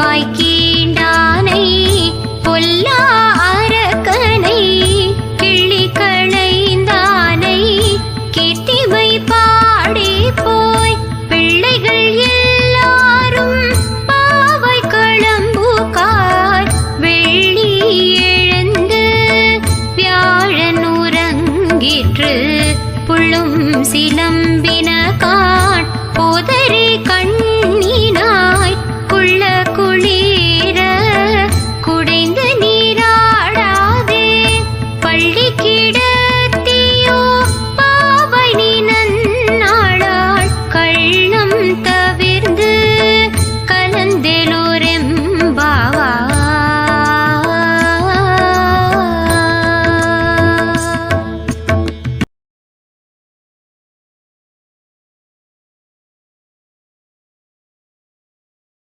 வாய்க்கீண்டானை பொல்லா அரக்கனை கிள்ளி களைந்தானை கீர்த்திமை பாடி போய் பிள்ளைகள் எல்லாரும் பாவை களம்புகார் வெள்ளி எழுந்து வியாழன் உறங்கிற்று புள்ளும் சிலம்பின காட் போதரே